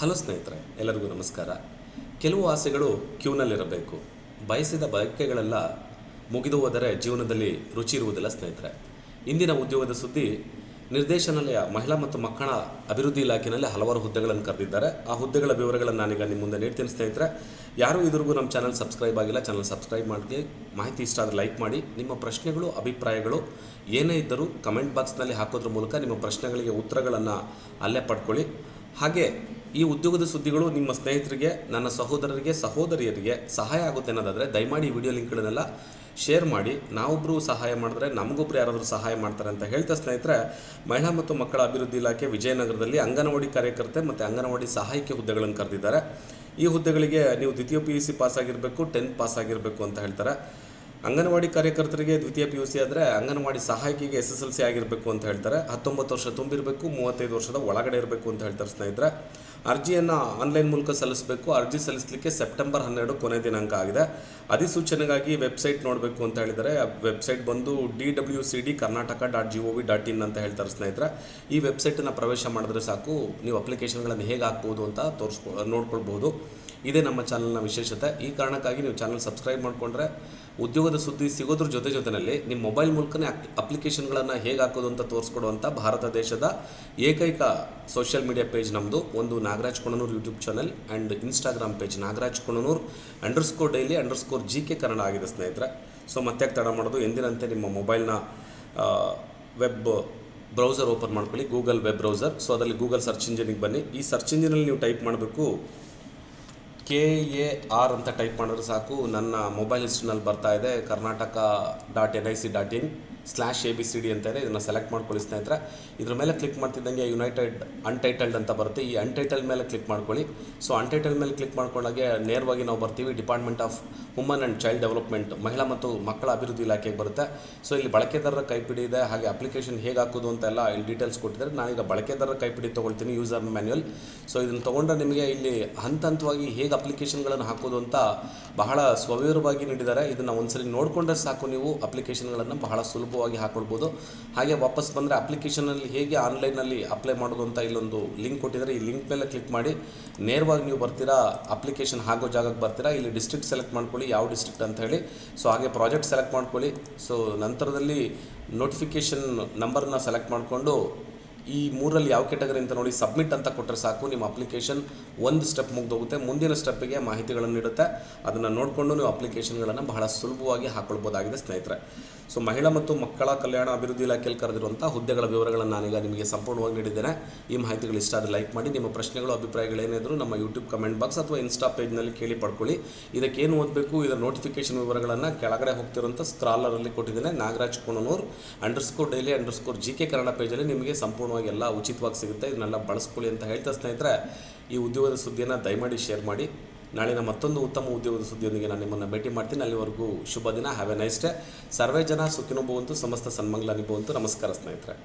Hello ಸ್ನೇಹಿತರೆ, ಎಲ್ಲರಿಗೂ ನಮಸ್ಕಾರ. ಕೆಲವು ಆಸೆಗಳು ಕ್ಯೂನಲ್ಲಿರಬೇಕು. ಬಯಸಿದ ಬಯಕೆಗಳೆಲ್ಲ ಮುಗಿದು ಹೋದರೆ ಜೀವನದಲ್ಲಿ ರುಚಿ ಇರುವುದಿಲ್ಲ ಸ್ನೇಹಿತರೆ. ಇಂದಿನ ಉದ್ಯೋಗದ ಸುದ್ದಿ, ನಿರ್ದೇಶನಾಲಯ ಮಹಿಳಾ ಮತ್ತು ಮಕ್ಕಳ ಅಭಿವೃದ್ಧಿ ಇಲಾಖೆಯಲ್ಲಿ ಹಲವಾರು ಹುದ್ದೆಗಳನ್ನು ಕರೆದಿದ್ದಾರೆ. ಆ ಹುದ್ದೆಗಳ ವಿವರಗಳನ್ನು ನಾನೀಗ ನಿಮ್ಮ ಮುಂದೆ ನೀಡ್ತೀನಿ ಸ್ನೇಹಿತರೆ. ಯಾರೂ ಇದುವರೆಗೂ ನಮ್ಮ ಚಾನಲ್ ಸಬ್ಸ್ಕ್ರೈಬ್ ಆಗಿಲ್ಲ, ಚಾನಲ್ ಸಬ್ಸ್ಕ್ರೈಬ್ ಮಾಡಿ ಮಾಹಿತಿ ಇಷ್ಟ ಆದರೆ ಲೈಕ್ ಮಾಡಿ. ನಿಮ್ಮ ಪ್ರಶ್ನೆಗಳು, ಅಭಿಪ್ರಾಯಗಳು ಏನೇ ಇದ್ದರೂ ಕಮೆಂಟ್ ಬಾಕ್ಸ್ನಲ್ಲಿ ಹಾಕೋದ್ರ ಮೂಲಕ ನಿಮ್ಮ ಪ್ರಶ್ನೆಗಳಿಗೆ ಉತ್ತರಗಳನ್ನು ಅಲ್ಲೇ ಪಡ್ಕೊಳ್ಳಿ. ಹಾಗೆ ಈ ಉದ್ಯೋಗದ ಸುದ್ದಿಗಳು ನಿಮ್ಮ ಸ್ನೇಹಿತರಿಗೆ, ನನ್ನ ಸಹೋದರರಿಗೆ, ಸಹೋದರಿಯರಿಗೆ ಸಹಾಯ ಆಗುತ್ತೆ ಅನ್ನೋದಾದರೆ ದಯಮಾಡಿ ವಿಡಿಯೋ ಲಿಂಕ್ಗಳನ್ನೆಲ್ಲ ಶೇರ್ ಮಾಡಿ. ನಾವೊಬ್ಬರು ಸಹಾಯ ಮಾಡಿದ್ರೆ, ನಮಗೊಬ್ರು ಯಾರಾದರೂ ಸಹಾಯ ಮಾಡ್ತಾರೆ ಅಂತ ಹೇಳ್ತಾ ಸ್ನೇಹಿತರೆ, ಮಹಿಳಾ ಮತ್ತು ಮಕ್ಕಳ ಅಭಿವೃದ್ಧಿ ಇಲಾಖೆ ವಿಜಯನಗರದಲ್ಲಿ ಅಂಗನವಾಡಿ ಕಾರ್ಯಕರ್ತೆ ಮತ್ತು ಅಂಗನವಾಡಿ ಸಹಾಯಕಿ ಹುದ್ದೆಗಳನ್ನು ಕರೆದಿದ್ದಾರೆ. ಈ ಹುದ್ದೆಗಳಿಗೆ ನೀವು ದ್ವಿತೀಯ ಪಿ ಯು ಸಿ ಪಾಸ್ ಆಗಿರಬೇಕು ಟೆಂತ್ ಪಾಸ್ ಆಗಿರಬೇಕು ಅಂತ ಹೇಳ್ತಾರೆ. ಅಂಗನವಾಡಿ ಕಾರ್ಯಕರ್ತರಿಗೆ ದ್ವಿತೀಯ ಪಿ ಯು ಸಿ ಆದರೆ ಅಂಗನವಾಡಿ ಸಹಾಯಕಿಗೆ ಎಸ್ ಎಸ್ ಎಲ್ ಸಿ ಆಗಿರಬೇಕು ಅಂತ ಹೇಳ್ತಾರೆ. ಹತ್ತೊಂಬತ್ತು ವರ್ಷ ತುಂಬಿರಬೇಕು, ಮೂವತ್ತೈದು ವರ್ಷದ ಒಳಗಡೆ ಇರಬೇಕು ಅಂತ ಹೇಳ್ತಾರೆ ಸ್ನೇಹಿತರೆ. ಅರ್ಜಿಯನ್ನು ಆನ್ಲೈನ್ ಮೂಲಕ ಸಲ್ಲಿಸಬೇಕು. ಅರ್ಜಿ ಸಲ್ಲಿಸಲಿಕ್ಕೆ ಸೆಪ್ಟೆಂಬರ್ ಹನ್ನೆರಡು ಕೊನೆ ದಿನಾಂಕ ಆಗಿದೆ. ಅಧಿಸೂಚನೆಗಾಗಿ ವೆಬ್ಸೈಟ್ ನೋಡಬೇಕು ಅಂತ ಹೇಳಿದರೆ, ವೆಬ್ಸೈಟ್ ಬಂದು D W C D Karnataka dot G O V dot in ಅಂತ ಹೇಳ್ತಾರೆ ಸ್ನೇಹಿತರೆ. ಈ ವೆಬ್ಸೈಟನ್ನು ಪ್ರವೇಶ ಮಾಡಿದ್ರೆ ಸಾಕು. ನೀವು ಅಪ್ಲಿಕೇಶನ್ಗಳನ್ನು ಹೇಗೆ ಹಾಕ್ಬೋದು ಅಂತ ತೋರಿಸ್ಕೊ, ನೋಡ್ಕೊಳ್ಬೋದು. ಇದೇ ನಮ್ಮ ಚಾನಲ್ನ ವಿಶೇಷತೆ. ಈ ಕಾರಣಕ್ಕಾಗಿ ನೀವು ಚಾನಲ್ ಸಬ್ಸ್ಕ್ರೈಬ್ ಮಾಡಿಕೊಂಡ್ರೆ ಉದ್ಯೋಗದ ಸುದ್ದಿ ಸಿಗೋದ್ರ ಜೊತೆ ಜೊತೆಯಲ್ಲಿ ನಿಮ್ಮ ಮೊಬೈಲ್ ಮೂಲಕನೇ ಅಪ್ಲಿಕೇಶನ್ಗಳನ್ನು ಹೇಗೆ ಹಾಕೋದು ಅಂತ ತೋರಿಸ್ಕೊಡುವಂಥ ಭಾರತ ದೇಶದ ಏಕೈಕ ಸೋಷಿಯಲ್ ಮೀಡಿಯಾ ಪೇಜ್ ನಮ್ಮದು ಒಂದು Nagaraj Konanur YouTube channel and Instagram page Nagaraj Konanur underscore daily underscore G K Kannada ಆಗಿದೆ ಸ್ನೇಹಿತರೆ. ಸೊ ಮತ್ತೆ ತಡ ಮಾಡೋದು? ಎಂದಿನಂತೆ ನಿಮ್ಮ ಮೊಬೈಲ್ನ ವೆಬ್ ಬ್ರೌಸರ್ ಓಪನ್ ಮಾಡ್ಕೊಳ್ಳಿ. ಗೂಗಲ್ ವೆಬ್ ಬ್ರೌಸರ್ ಸೊ ಅದರಲ್ಲಿ ಗೂಗಲ್ ಸರ್ಚ್ ಇಂಜಿನಿಗೆ ಬನ್ನಿ. ಈ ಸರ್ಚ್ ಇಂಜಿನಲ್ಲಿ ನೀವು ಟೈಪ್ ಮಾಡಬೇಕು ಕೆ ಎ ಆರ್ ಅಂತ ಟೈಪ್ ಮಾಡಿದ್ರೆ ಸಾಕು. ನನ್ನ ಮೊಬೈಲ್ ಹಿಸ್ಟ್ರಿನಲ್ಲಿ ಬರ್ತಾ ಇದೆ. Karnataka dot N I C dot in slash A B C D ಅಂತ ಇದೆ ಇದನ್ನು ಸೆಲೆಕ್ಟ್ ಮಾಡ್ಕೊಳ್ಳಿ ಸ್ನೇಹಿತರೆ, ಇದ್ರ ಮೇಲೆ ಕ್ಲಿಕ್ ಮಾಡ್ತಿದ್ದಂಗೆ ಯುನೈಟೆಡ್ ಅನ್ಟೈಟಲ್ಡ್ ಅಂತ ಬರುತ್ತೆ. ಈ ಅನ್ಟೈಟಲ್ ಮೇಲೆ ಕ್ಲಿಕ್ ಮಾಡ್ಕೊಳ್ಳಿ. ಸೊ ಅನ್ಟೈಟಲ್ ಮೇಲೆ ಕ್ಲಿಕ್ ಮಾಡ್ಕೊಂಡಾಗೆ ನೇರವಾಗಿ ನಾವು ಬರ್ತೀವಿ department of woman and child development ಮಹಿಳಾ ಮತ್ತು ಮಕ್ಕಳ ಅಭಿವೃದ್ಧಿ ಇಲಾಖೆಗೆ ಬರುತ್ತೆ. ಸೊ ಇಲ್ಲಿ ಬಳಕೆದಾರರ ಕೈಪಿಡಿ ಇದೆ, ಹಾಗೆ ಅಪ್ಲಿಕೇಶನ್ ಹೇಗೆ ಹಾಕೋದು ಅಂತೆಲ್ಲ ಇಲ್ಲಿ ಡೀಟೇಲ್ಸ್ ಕೊಟ್ಟಿದ್ದಾರೆ. ನಾನೀಗ ಬಳಕೆದಾರರ ಕೈಪಿಡಿ ತೊಗೊಳ್ತೀನಿ ಯೂಸರ್ ಮ್ಯಾನ್ಯುಯಲ್ ಸೊ ಇದನ್ನು ತೊಗೊಂಡ್ರೆ ನಿಮಗೆ ಇಲ್ಲಿ ಹಂತ ಹಂತವಾಗಿ ಹೇಗೆ ಅಪ್ಲಿಕೇಶನ್ಗಳನ್ನು ಹಾಕೋದು ಅಂತ ಬಹಳ ಸ್ವವಿವರವಾಗಿ ನೀಡಿದ್ದಾರೆ. ಇದನ್ನು ಒಂದ್ಸಲಿ ನೋಡಿಕೊಂಡ್ರೆ ಸಾಕು ನೀವು ಅಪ್ಲಿಕೇಶನ್ಗಳನ್ನು ಬಹಳ ಸುಲಭವಾಗಿ ಹಾಕ್ಕೊಳ್ಬೋದು ಹಾಗೆ ವಾಪಸ್ ಬಂದರೆ ಅಪ್ಲಿಕೇಶನಲ್ಲಿ ಹೇಗೆ ಆನ್ಲೈನಲ್ಲಿ ಅಪ್ಲೈ ಮಾಡೋದು ಅಂತ ಇಲ್ಲೊಂದು ಲಿಂಕ್ ಕೊಟ್ಟಿದ್ದಾರೆ. ಈ ಲಿಂಕ್ ಮೇಲೆ ಕ್ಲಿಕ್ ಮಾಡಿ ನೇರವಾಗಿ ನೀವು ಬರ್ತೀರಾ ಅಪ್ಲಿಕೇಶನ್ ಹಾಕೋ ಜಾಗಕ್ಕೆ ಬರ್ತೀರಾ, ಇಲ್ಲಿ ಡಿಸ್ಟ್ರಿಕ್ಟ್ ಸೆಲೆಕ್ಟ್ ಮಾಡ್ಕೊಳ್ಳಿ, ಯಾವ ಡಿಸ್ಟ್ರಿಕ್ಟ್ ಅಂತ ಹೇಳಿ. ಸೊ ಹಾಗೆ ಪ್ರಾಜೆಕ್ಟ್ ಸೆಲೆಕ್ಟ್ ಮಾಡ್ಕೊಳ್ಳಿ. ಸೊ ನಂತರದಲ್ಲಿ ನೋಟಿಫಿಕೇಷನ್ ನಂಬರ್ನ ಸೆಲೆಕ್ಟ್ ಮಾಡಿಕೊಂಡು ಈ ಮೂರಲ್ಲಿ ಯಾವ ಕೆಟಗರಿ ಅಂತ ನೋಡಿ ಸಬ್ಮಿಟ್ ಅಂತ ಕೊಟ್ಟರೆ ಸಾಕು. ನಿಮ್ಮ ಅಪ್ಲಿಕೇಶನ್ ಒಂದು ಸ್ಟೆಪ್ ಮುಗ್ದೋಗುತ್ತೆ. ಮುಂದಿನ ಸ್ಟೆಪ್ಪಿಗೆ ಮಾಹಿತಿಗಳನ್ನು ನೀಡುತ್ತೆ. ಅದನ್ನು ನೋಡಿಕೊಂಡು ನೀವು ಅಪ್ಲಿಕೇಶನ್ಗಳನ್ನು ಬಹಳ ಸುಲಭವಾಗಿ ಹಾಕೊಳ್ಬೋದಾಗಿದೆ ಸ್ನೇಹಿತರೆ. ಸೊ ಮಹಿಳಾ ಮತ್ತು ಮಕ್ಕಳ ಕಲ್ಯಾಣ ಅಭಿವೃದ್ಧಿ ಇಲಾಖೆಯಲ್ಲಿ ಕರೆದಿರುವಂಥ ಹುದ್ದೆಗಳ ವಿವರಗಳನ್ನು ನಾನೀಗ ನಿಮಗೆ ಸಂಪೂರ್ಣವಾಗಿ ನೀಡಿದ್ದೇನೆ. ಈ ಮಾಹಿತಿಗಳು ಇಷ್ಟ ಆದರೆ ಲೈಕ್ ಮಾಡಿ. ನಿಮ್ಮ ಪ್ರಶ್ನೆಗಳು ಅಭಿಪ್ರಾಯಗಳೇನಿದ್ರು ನಮ್ಮ ಯೂಟ್ಯೂಬ್ ಕಮೆಂಟ್ ಬಾಕ್ಸ್ ಅಥವಾ ಇನ್ಸ್ಟಾ ಪೇಜ್ನಲ್ಲಿ ಕೇಳಿ ಪಡ್ಕೊಳ್ಳಿ. ಇದಕ್ಕೇನು ಓದಬೇಕು? ಇದರ ನೋಟಿಫಿಕೇಶನ್ ವಿವರಗಳನ್ನು ಕೆಳಗಡೆ ಹೋಗ್ತಿರುವಂಥ ಸ್ಕ್ರಾಲರಲ್ಲಿ ಕೊಟ್ಟಿದ್ದೇನೆ. Nagaraj Konanur underscore daily underscore G K Kannada ಪೇಜಲ್ಲಿ ನಿಮಗೆ ಸಂಪೂರ್ಣವಾಗಿ ಎಲ್ಲ ಉಚಿತವಾಗಿ ಸಿಗುತ್ತೆ. ಇದನ್ನೆಲ್ಲ ಬಳಸ್ಕೊಳ್ಳಿ ಅಂತ ಹೇಳ್ತಾ ಸ್ನೇಹಿತರೆ, ಈ ಉದ್ಯೋಗದ ಸುದ್ದಿಯನ್ನು ದಯಮಾಡಿ ಶೇರ್ ಮಾಡಿ. ನಾಳಿನ ಮತ್ತೊಂದು ಉತ್ತಮ ಉದ್ಯೋಗದ ಸುದ್ದಿಯೊಂದಿಗೆ ನಾನು ನಿಮ್ಮನ್ನು ಭೇಟಿ ಮಾಡ್ತೀನಿ. ಅಲ್ಲಿವರೆಗೂ ಶುಭ ದಿನ ಹ್ಯಾವ್ ಎ ನೈಸ್ ಡೇ ಸರ್ವೇ ಜನ ಸುಖಿನೋ ಭವಂತು ಸಮಸ್ತ ಸನ್ಮಂಗಲ ನಿಭವಂತು ನಮಸ್ಕಾರ ಸ್ನೇಹಿತರೆ.